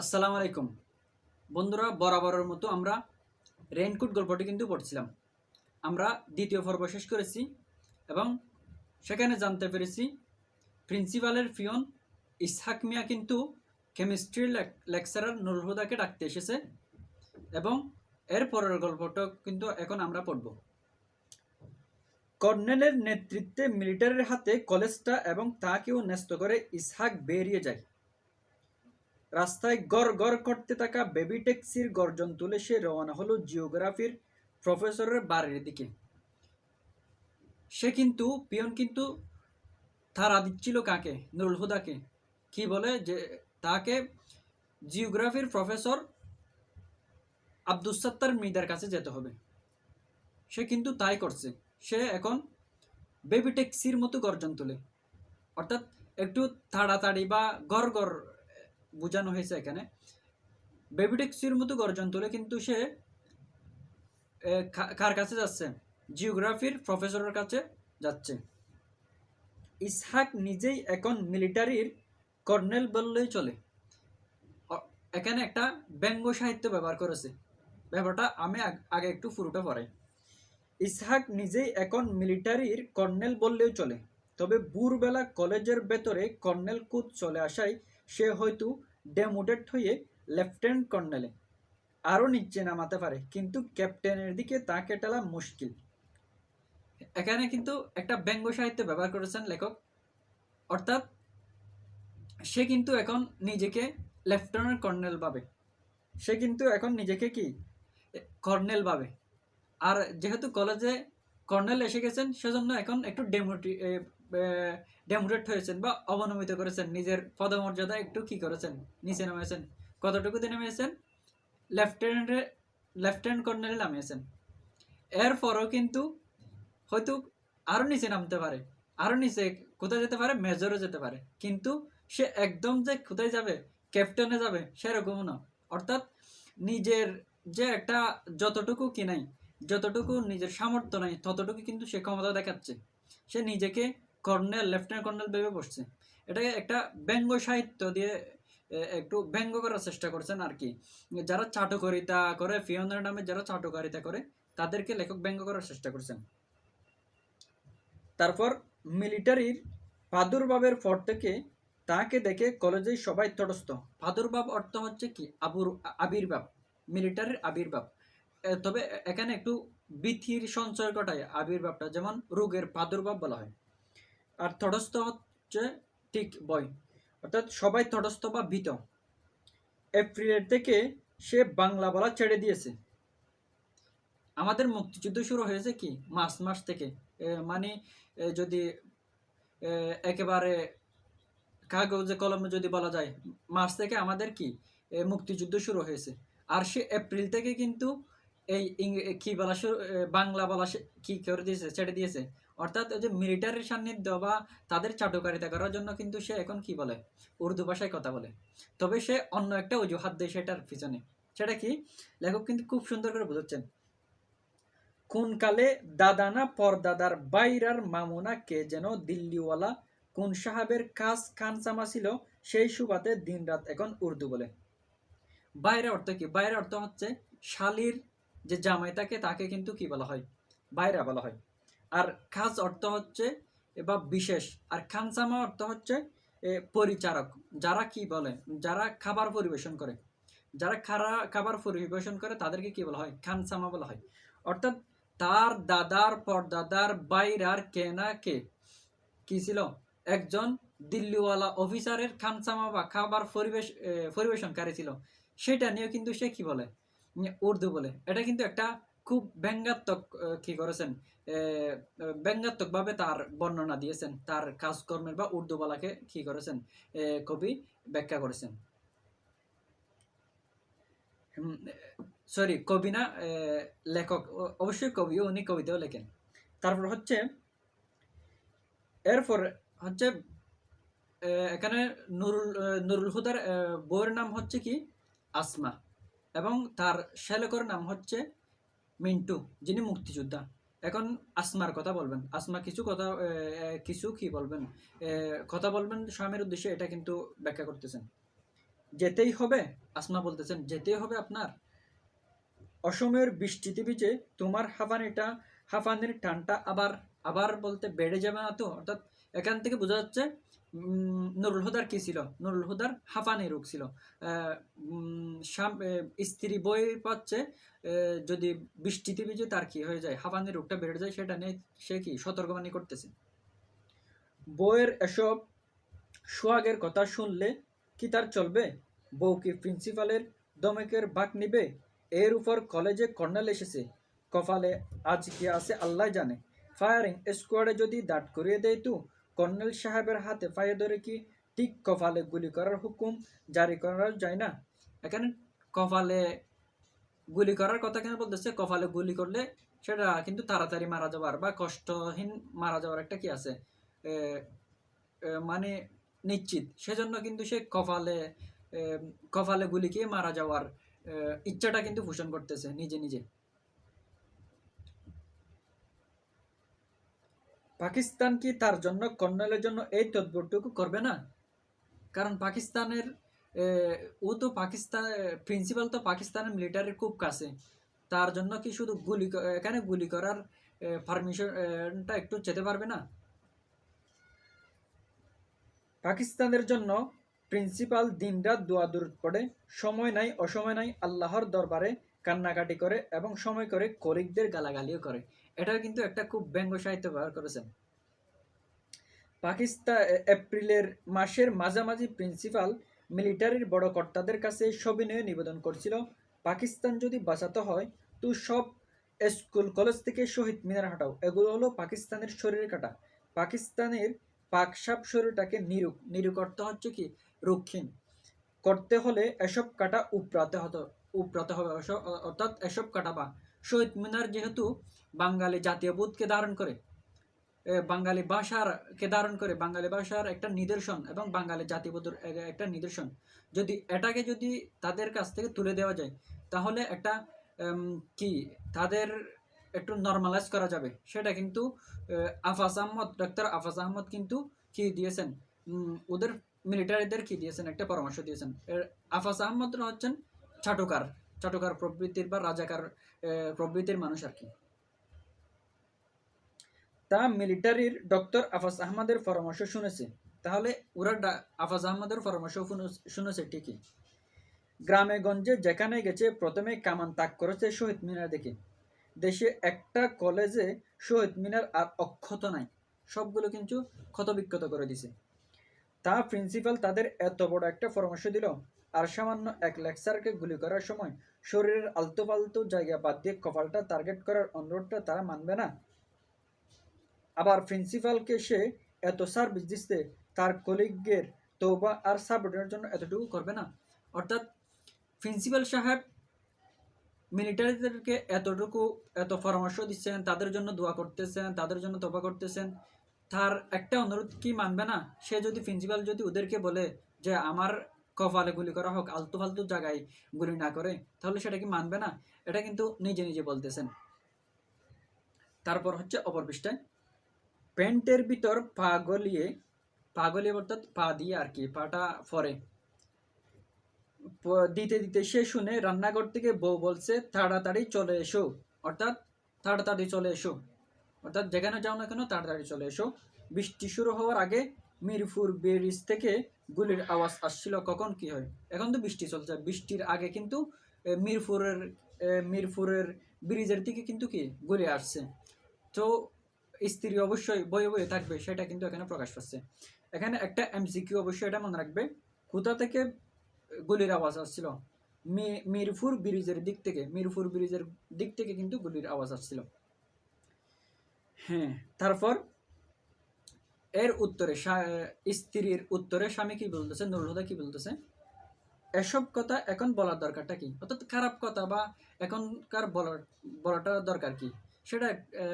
আসসালামু আলাইকুম। বন্ধুরা, বরাবরের মতো আমরা রেইনকোট গল্পটি কিন্তু পড়ছিলাম। আমরা দ্বিতীয় পর্ব শেষ করেছি এবং সেখানে জানতে পেরেছি প্রিন্সিপালের ফিয়ন ইসহাক মিয়া কিন্তু কেমিস্ট্রির লেকচারার নুরুল হুদাকে ডাকতে এসেছে এবং এর পরের গল্পটা কিন্তু এখন আমরা পড়ব। কর্নেলের নেতৃত্বে মিলিটারির হাতে কলেজটা এবং তাকেও ন্যস্ত করে ইসহাক বেরিয়ে যায়। রাস্তায় গড় গড় করতে থাকা বেবি ট্যাক্সির গর্জন তুলে সে রওনা হলো জিওগ্রাফির প্রফেসরের বাড়ির দিকে। সে কিন্তু, পিয়ন কিন্তু তারা দিচ্ছিল কাকে? নুরুল হুদাকে। কি বলে যে, তাকে জিওগ্রাফির প্রফেসর আব্দুস সাত্তার মৃদার কাছে যেতে হবে। সে কিন্তু তাই করছে। সে এখন বেবি ট্যাক্সির মতো গর্জন তোলে। অর্থাৎ একটু তাড়াতাড়ি বা গড় গড় বোঝানো হয়েছে এখানে। বেবি ট্যাক্সির মতো গর্জন তোলে কিন্তু সে কার কাছে যাচ্ছে? জিওগ্রাফির প্রফেসরের কাছে যাচ্ছে। ইসহাক নিজেই এখন মিলিটারির কর্নেল বললেই চলে। এখানে একটা ব্যঙ্গ সাহিত্য ব্যবহার করেছে। ব্যাপারটা আমি আগে একটু পুরোটা পড়াই। ইসহাক নিজেই এখন মিলিটারির কর্নেল বললেও চলে। তবে ভোরবেলা কলেজের ভেতরে কর্নেল কুদ চলে আসায় সে হয়তো ডেমোডেট হয়ে লেফটেন্যান্ট কর্নেলে। আরও নিচে নামাতে পারে, কিন্তু ক্যাপ্টেনের দিকে তাকে টালা মুশকিল। এখানে কিন্তু একটা ব্যঙ্গ সাহিত্য ব্যবহার করেছেন লেখক। অর্থাৎ সে কিন্তু এখন নিজেকে লেফটেন্যান্ট কর্নেল ভাবে। সে কিন্তু এখন নিজেকে কি? কর্নেল ভাবে। আর যেহেতু কলেজে কর্নেল এসে গেছেন, সেজন্য এখন একটু ডেমোটি ডেমোটেট হয়েছেন বা অবনমিত করেছেন। নিজের পদমর্যাদা একটু কি করেছেন? নিচে নামিয়েছেন। কতটুকুতে নেমেছেন লেফটেন্যান্টে লেফটেন্যান্ট কর্নেলে নামিয়েছেন। এরপরও কিন্তু হয়তো আরও নিচে নামতে পারে। আরও নিচে কোথায় যেতে পারে? মেজরও যেতে পারে। কিন্তু সে একদম যে কোথায় যাবে? ক্যাপ্টেনে যাবে? সেরকমও না। অর্থাৎ নিজের যে একটা যতটুকু কি নাই, যতটুকু নিজের সামর্থ্য নাই, ততটুকু কিন্তু সে ক্ষমতা দেখাচ্ছে। সে নিজেকে কর্নেল, লেফটেন্যান্ট কর্নেল ভেবে বসছে। এটাকে একটা ব্যঙ্গ সাহিত্য দিয়ে একটু ব্যঙ্গ করার চেষ্টা করছেন আর কি। যারা চাটুকারিতা করে ফিওনের নামে যারা চাটুকারিতা করে, তাদেরকে লেখক ব্যঙ্গ করার চেষ্টা করছেন। তারপর মিলিটারির প্রাদুর্ভাবের পর থেকে তাকে দেখে কলেজে সবাই তটস্থ। প্রাদুর্ভাব অর্থ হচ্ছে কি? আবুর, আবির্ভাব, মিলিটারির আবির্ভাব। তবে এখানে একটু বিথির সঞ্চয় ঘটায় আবির্ভাবটা, যেমন রোগের প্রাদুর্ভাব বলা হয়। আর তটস্থ হচ্ছে ঠিক বই অর্থাৎ সবাই তটস্থ বা ভীত। এপ্রিলের থেকে সে বাংলা বলা ছেড়ে দিয়েছে। আমাদের মুক্তিযুদ্ধ শুরু হয়েছে কি? মার্চ মাস থেকে। মানে যদি একেবারে কাগজে কলমে যদি বলা যায়, মার্চ থেকে আমাদের কি? মুক্তিযুদ্ধ শুরু হয়েছে। আর সে এপ্রিল থেকে কিন্তু এই কি বলা শুরু বাংলা বলা কি করে দিয়েছে? ছেড়ে দিয়েছে। অর্থাৎ যে মিলিটারির সান্নিধ্য বা তাদের চাটুকারিতা করার জন্য কিন্তু সে এখন কি বলে? উর্দু ভাষায় কথা বলে। তবে সে অন্য একটা অজুহাত দেয় সেটার পিছনে। সেটা কি? লেখক কিন্তু খুব সুন্দর করে বোঝাচ্ছেন। কোন কালে দাদানা পরদাদার বাইরার মামুনা কে যেন দিল্লিওয়ালা কোন সাহাবের কাজ খানসামা ছিল, সেই সুবাতে দিনরাত এখন উর্দু বলে। বাইরে অর্থ কি? বাইরে অর্থ হচ্ছে শালির যে জামাই থাকে তাকে কিন্তু কি বলা হয়? বাইরা বলা হয়। আর খাস অর্থ হচ্ছে বা বিশেষ। আর খানসামা অর্থ হচ্ছে পরিচারক। যারা কি বলে? যারা খাবার পরিবেশন করে। যারা খারা, খাবার পরিবেশন করে, তাদেরকে কি বলা হয়? খানসামা বলা হয়। অর্থাৎ তার দাদার পরদাদার বাইরার কে না কে? কি ছিল? একজন দিল্লিওয়ালা অফিসারের খানসামা বা খাবার পরিবেশ পরিবেশনকারী ছিল। সেটা নিয়ে কিন্তু সে কি বলে? উর্দু বলে। এটা কিন্তু একটা খুব ব্যঙ্গাত্মক কি করেছেন? ব্যঙ্গাত্মক ভাবে তার বর্ণনা দিয়েছেন। তার কাজকর্মের বা উর্দু বলাকে কি করেছেন? কবি ব্যাখ্যা করেছেন। সরি কবি না লেখক। অবশ্যই কবি উনি কবিতাও লেখেন। তারপর হচ্ছে এরপর হচ্ছে এখানে নুরুল নুরুল হুদার এ, বউয়ের নাম হচ্ছে কি? আসমা। এবং তার শ্যালকর নাম হচ্ছে মিন্টু, যিনি মুক্তিযোদ্ধা। এখন আসমার কথা বলবেন। আসমা কিছু কথা কিছু কি বলবেন? কথা বলবেন স্বামীর উদ্দেশ্যে, এটা কিন্তু ব্যাখ্যা করতেছেন। যেতেই হবে, আসমা বলতেছেন, যেতেই হবে আপনার। অসময়ের বৃষ্টিতে ভিজে তোমার হাফানিটা হাফানির টানটা আবার আবার বলতে বেড়ে যাবে না তো? অর্থাৎ এখান থেকে বোঝা যাচ্ছে নুরুল হুদার কি ছিল? নুরুল হুদার হাঁপানি রোগ ছিল। স্ত্রী বই পাচ্ছে যদি বৃষ্টিতে ভিজে তার কি হয়ে যায়? হাঁপানি রোগটা বেড়ে যায়, সেটা নিয়ে সে কি সতর্কবাণী করতেছে? বইয়ের এসব সোহাগের কথা শুনলে কি তার চলবে? বউ কি প্রিন্সিপালের দমেকের বাক নিবে? এর উপর কলেজে কর্নেল এসেছে। কপালে আজ কি আছে আল্লাহ জানে। ফায়ারিং স্কোয়াডে যদি দাঁড় করিয়ে দেয় তো, কর্নেল সাহেবের হাতে পায়ে ধরে কি ঠিক কপালে গুলি করার হুকুম জারি করা যায় না? এখানে কপালে গুলি করার কথা কেন বলতেছে? কপালে গুলি করলে সেটা কিন্তু তাড়াতাড়ি মারা যাওয়ার বা কষ্টহীন মারা যাওয়ার একটা কি আছে? মানে নিশ্চিত। সেজন্য কিন্তু সে কপালে কপালে গুলি খেয়ে মারা যাওয়ার ইচ্ছাটা কিন্তু পোষণ করতেছে নিজে নিজে। পাকিস্তান কি তার জন্য, কর্নেলের জন্য এই তদবরটুকু করবে না? কারণ পাকিস্তানের ও তো পাকিস্তান প্রিন্সিপাল তো পাকিস্তানের মিলিটারির খুব কাছে। তার জন্য কি শুধু গুলি এখানে গুলি করার পারমিশনটা একটু যেতে পারবে না? পাকিস্তানের জন্য প্রিন্সিপাল দিনরাত দোয়া দূরত পড়ে, সময় নাই, অসময় নাই, আল্লাহর দরবারে কান্নাকাটি করে এবং সময় করে কলিগদের গালাগালিও করে। এটা কিন্তু একটা খুব ব্যঙ্গ সাহিত্য ব্যবহার করেছেন। পাকিস্তান এপ্রিলের মাসের মাঝামাঝি প্রিন্সিপাল মিলিটারির বড় কর্তাদের কাছে সবিনয়ে নিবেদন করছিল, পাকিস্তান যদি বাঁচাতে হয়, তো সব স্কুল, কলেজ থেকে শহীদ মিনার হাঁটাও। এগুলো হলো পাকিস্তানের শরীরে কাটা। পাকিস্তানের পাকসাপ শরীরটাকে নিরুক নিরু করতে হচ্ছে কি? রক্ষীণ। করতে হলে এসব কাটা উপরাতে হতো, উপরাতে হবে অর্থাৎ এসব কাটা বা শহীদ মিনার যেহেতু বাঙালি জাতীয় বোধকে ধারণ করে বাঙালি ভাষার কে ধারণ করে, বাঙালি ভাষার একটা নিদর্শন এবং বাঙালি জাতিবোধের একটা নিদর্শন। যদি এটাকে যদি তাদের কাছ থেকে তুলে দেওয়া যায়, তাহলে একটা কি, তাদের একটু নর্মালাইজ করা যাবে। সেটা কিন্তু আফাজ আহমদ ডক্টর আফাজ আহমদ কিন্তু কি দিয়েছেন? ওদের মিলিটারিদের কি দিয়েছেন? একটা পরামর্শ দিয়েছেন। আফাজ আহমদরা হচ্ছেন চাটুকার চাটুকার প্রবৃত্তির বা রাজাকার প্রবৃত্তির মানুষ আর কি। তা মিলিটারির ডক্টর আফাজ আহমদের পরামর্শ শুনেছে। তাহলে ওরা আফাজ আহমদের পরামর্শ শুনে- শুনেছে ঠিকই। গ্রামে গঞ্জে যেখানে গেছে, প্রথমে কামান তাক করেছে শহীদ মিনার দেখে দেশে একটা কলেজে শহীদ মিনার আর অক্ষত নাই। সবগুলো কিন্তু ক্ষতবিক্ষত করে দিছে। তা প্রিন্সিপাল তাদের এত বড় একটা পরামর্শ দিল আর সামান্য এক লেকচারকে গুলি করার সময় শরীরের আলতু ফালতু জায়গা বাদ দিয়ে কপালটা টার্গেট করার অনুরোধটা তারা মানবে না। আবার প্রিন্সিপালকে সে এত সার্ভিস দিচ্ছে, তার কলিগের তৌবা আর সাবঅর্ডিনের জন্য এতটুকু করবে না। অর্থাৎ প্রিন্সিপাল সাহেব মিলিটারিদেরকে এতটুকু এত পরামর্শ দিচ্ছেন, তাদের জন্য দোয়া করতেছেন, তাদের জন্য তোবা করতেছেন, তার একটা অনুরোধ কি মানবে না? সে যদি প্রিন্সিপাল যদি ওদেরকে বলে যে আমার কপালে গুলি করা হোক, আলতু ফালতু জায়গায় গুলি না করে, তাহলে সেটা কি মানবে না? এটা কিন্তু নিজে নিজে বলতেছেন। তারপর হচ্ছে অপর পৃষ্ঠায় প্যান্টের ভিতর পা গলিয়ে পা গলিয়ে অর্থাৎ পা দিয়ে আর কি, পাটা ফরে। দিতে দিতে সে শুনে রান্নাঘর থেকে বউ বলছে, তাড়াতাড়ি চলে এসো। অর্থাৎ, তাড়াতাড়ি চলে এসো। অর্থাৎ, যেখানে যাও না কেন, তাড়াতাড়ি চলে এসো। বৃষ্টি শুরু হওয়ার আগে মিরপুর ব্রিজ থেকে গুলির আওয়াজ আসছিল, কখন কি হয়? এখন তো বৃষ্টি চলছে। বৃষ্টির আগে কিন্তু মিরপুরের মিরপুরের ব্রিজের দিকে কিন্তু কি, গুলি আসছে। তো স্ত্রী অবশ্যই বয়ে বয়ে থাকবে, সেটা কিন্তু এখানে প্রকাশ পাচ্ছে। এখানে একটা এমসিকিউ অবশ্যই এটা মনে রাখবে। কোথা থেকে গুলির আওয়াজ আসছিল? মিরপুর ব্রিজের দিক থেকে, মিরপুর ব্রিজের দিক থেকে কিন্তু গুলির আওয়াজ আসছিল। হ্যাঁ তারপর এর উত্তরে স্ত্রীর উত্তরে স্বামী কি বলতেছে? নুরুল হুদা কি বলতেছে? এসব কথা এখন বলার দরকারটা কি? অর্থাৎ খারাপ কথা বা এখনকার বলার, বলাটা দরকার কি? সেটা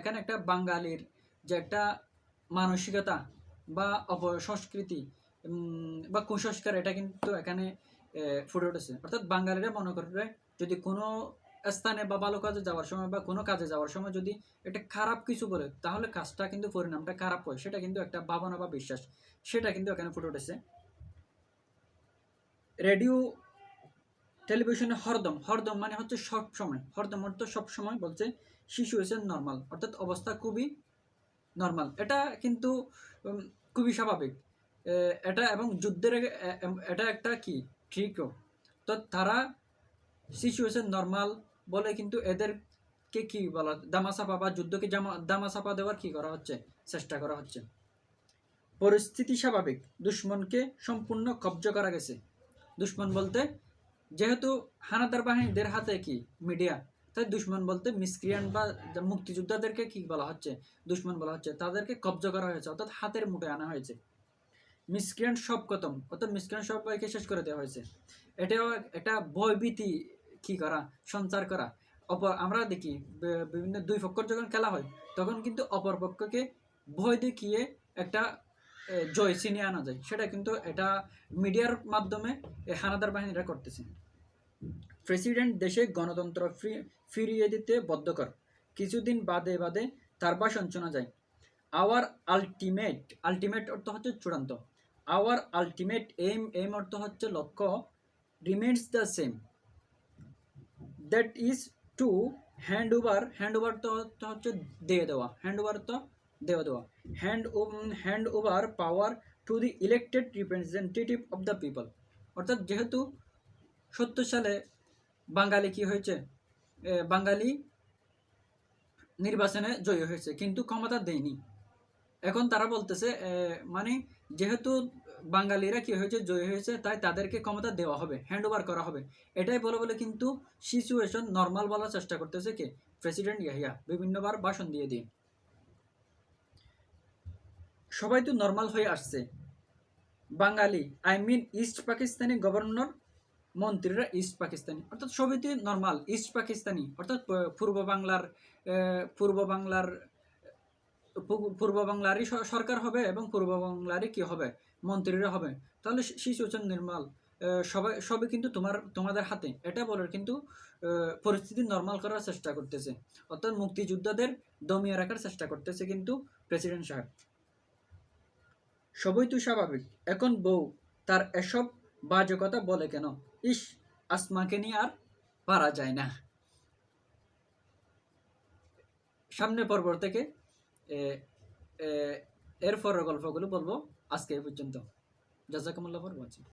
এখানে একটা বাঙালির যে একটা মানসিকতা বা অপসংস্কৃতি বা কুসংস্কার, এটা কিন্তু এখানে ফুটে উঠেছে। অর্থাৎ বাঙালিরা মনে করবে, যদি কোনো স্থানে বা ভালো কাজে যাওয়ার সময় বা কোনো কাজে যাওয়ার সময় যদি এটা খারাপ কিছু বলে, তাহলে কাজটা কিন্তু পরিণামটা খারাপ হয়। সেটা কিন্তু একটা ভাবনা বা বিশ্বাস। সেটা কিন্তু এখানে ফুটে উঠেছে। রেডিও, টেলিভিশনে হরদম হরদম মানে হচ্ছে সব সময়। হরদম অর্থ সব সময় বলছে শিশু হচ্ছে নর্মাল অর্থাৎ অবস্থা খুবই নর্মাল এটা কিন্তু খুবই স্বাভাবিক। এটা এবং যুদ্ধের এটা একটা কি? ঠিকও তো তারা সিচুয়েশন নর্মাল বলে কিন্তু এদেরকে কি বলা, দামাচাপা বা যুদ্ধকে জামা, দামাচাপা দেওয়ার কি করা হচ্ছে? চেষ্টা করা হচ্ছে। পরিস্থিতি স্বাভাবিক। দুশ্মনকে সম্পূর্ণ কব্জা করা গেছে। দুশ্মন বলতে, যেহেতু হানাদার বাহিনীদের হাতে কি? মিডিয়া তাই দুশ্মন বলতে মিসক্রিয়ান বা মুক্তিযোদ্ধাদেরকে কি বলা হচ্ছে? দুশ্মন বলা হচ্ছে, তাদেরকে কব্জা করা হয়েছে, অর্থাৎ হাতের মুঠে আনা হয়েছে। মিসক্রিয়ান সব কতম অর্থাৎ মিসক্রিয়ান সবাইকে শেষ করে দেওয়া হয়েছে। এটাও একটা ভয়ভীতি কি করা, সঞ্চার করা। অপর, আমরা দেখি বিভিন্ন দুই পক্ষর যখন খেলা হয়, তখন কিন্তু অপর পক্ষকে ভয় দেখিয়ে একটা জয় ছিনিয়ে আনা যায়। সেটা কিন্তু এটা মিডিয়ার মাধ্যমে হানাদার বাহিনীরা করতেছে। প্রেসিডেন্ট দেশে গণতন্ত্র ফিরিয়ে দিতে বদ্ধকর। কিছুদিন বাদে বাদে তার ভাষণ শোনা যায়। আওয়ার আলটিমেট আলটিমেট অর্থ হচ্ছে চূড়ান্ত। আওয়ার আলটিমেট এম এম অর্থ হচ্ছে লক্ষ্য remains the same that is to hand over hand over তো তো হচ্ছে দিয়ে দেওয়া হ্যান্ড ওভার তো দেওয়া দেওয়া। Hand hand over power to the elected representative of the people অর্থাৎ যেহেতু সত্তর সালে বাঙালি কি হয়েছে? বাঙালি নির্বাচনে জয়ী হয়েছে, কিন্তু ক্ষমতা দেয়নি। এখন তারা বলতেছে মানে যেহেতু বাঙালিরা কি হয়েছে, জয়ী হয়েছে, তাই তাদেরকে ক্ষমতা দেওয়া হবে হ্যান্ড ওভার করা হবে। এটাই বলে বলে কিন্তু সিচুয়েশন নর্মাল বলার চেষ্টা করতেছে কে? প্রেসিডেন্ট ইয়াহিয়া, বিভিন্নবার ভাষণ দিয়ে দিয়ে সবাই তো নর্মাল হয়ে আসছে। Bengali I mean East Pakistani governor মন্ত্রীরা ইস্ট পাকিস্তানি অর্থাৎ সবই তো নর্মাল ইস্ট পাকিস্তানি অর্থাৎ পূর্ব বাংলার পূর্ব বাংলার পূর্ব বাংলারই সরকার হবে এবং পূর্ব বাংলারই কি হবে? মন্ত্রীরা হবে। তাহলে সিচুয়েশন নির্মাল আহ, সবাই সবই কিন্তু তোমার তোমাদের হাতে। এটা বলার কিন্তু পরিস্থিতি নর্মাল করার চেষ্টা করতেছে। অর্থাৎ মুক্তিযোদ্ধাদের দমিয়ে রাখার চেষ্টা করতেছে কিন্তু প্রেসিডেন্ট সাহেব। সবই তো স্বাভাবিক। এখন বউ তার এসব বাজে কথা বলে কেন? ইস আসমাকে নিয়ে আর পারা যায় না। সামনে পর্ব থেকে এ, এ, এর পরের গল্পগুলো বলব আজকে এই পর্যন্ত। জাজাকুমুল্লাহ পর্ব ওয়াচিং